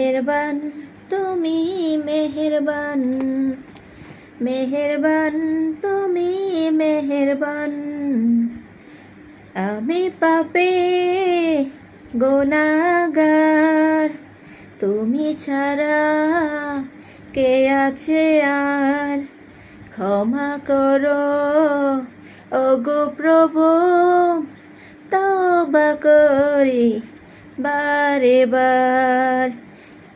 মেহেরবান, তুমি মেহেরবান। মেহেরবান, তুমি মেহেরবান। আমি পাপে গোনাগার, তুমি ছাড়া কে আছে আর? ক্ষমা করো, ওগো প্রভু তবা করি বারে বার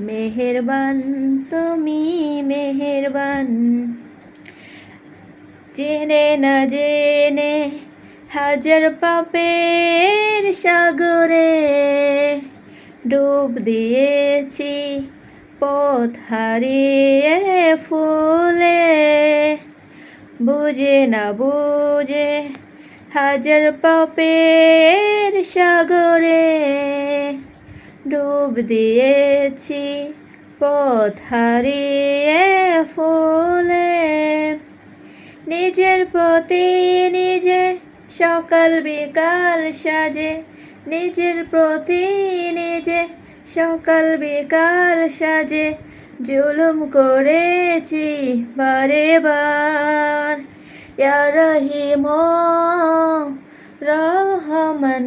মেহেরবান, তুমি মেহেরবান। জেনে না জেনে হাজার পাপের সাগরে ডুব দিয়েছি, পথ হারিয়ে ফুলে। বুঝে না বুঝে হাজার পাপের সাগরে ডুব দিয়েছি, পথ হারিয়ে ফুলে। নিজের প্রতি নিজে সকাল বিকাল সাজে, নিজের প্রতি নিজে সকাল বিকাল সাজে। জুলুম করেছি বারে বার। রহিম রহমান।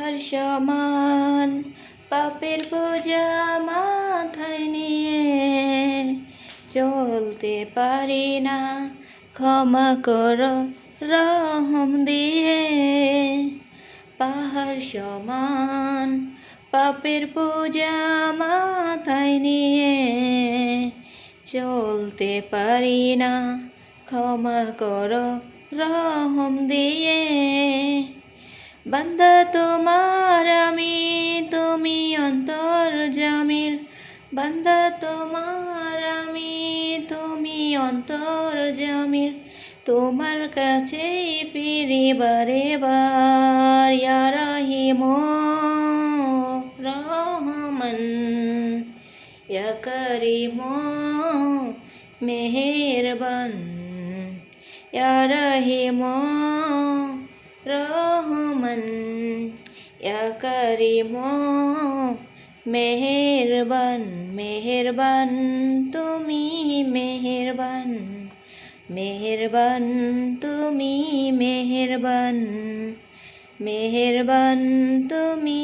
পাহাড় সমান, পাপের বোঝা মাথায় নিয়ে চলতে পারি না। ক্ষমা কর রহম দিয়ে। পাহাড় সমান, পাপের পূজা মাথায় নিয়ে চলতে পারি না। ক্ষমা কর রহম দিয়ে। বান্দা তোমার আমি, তুমি অন্তর জামির বান্দা তোমার আমি, তুমি অন্তর জামির তোমার কাছেই ফিরি বারে বার ইয়া রহিম রহমান, ইয়া করিম মেহেরবান রহিম রহমান করিম মেহেরবান মেহেরবান তুমি মেহেরবান মেহেরবান তুমি মেহেরবান মেহেরবান তুমি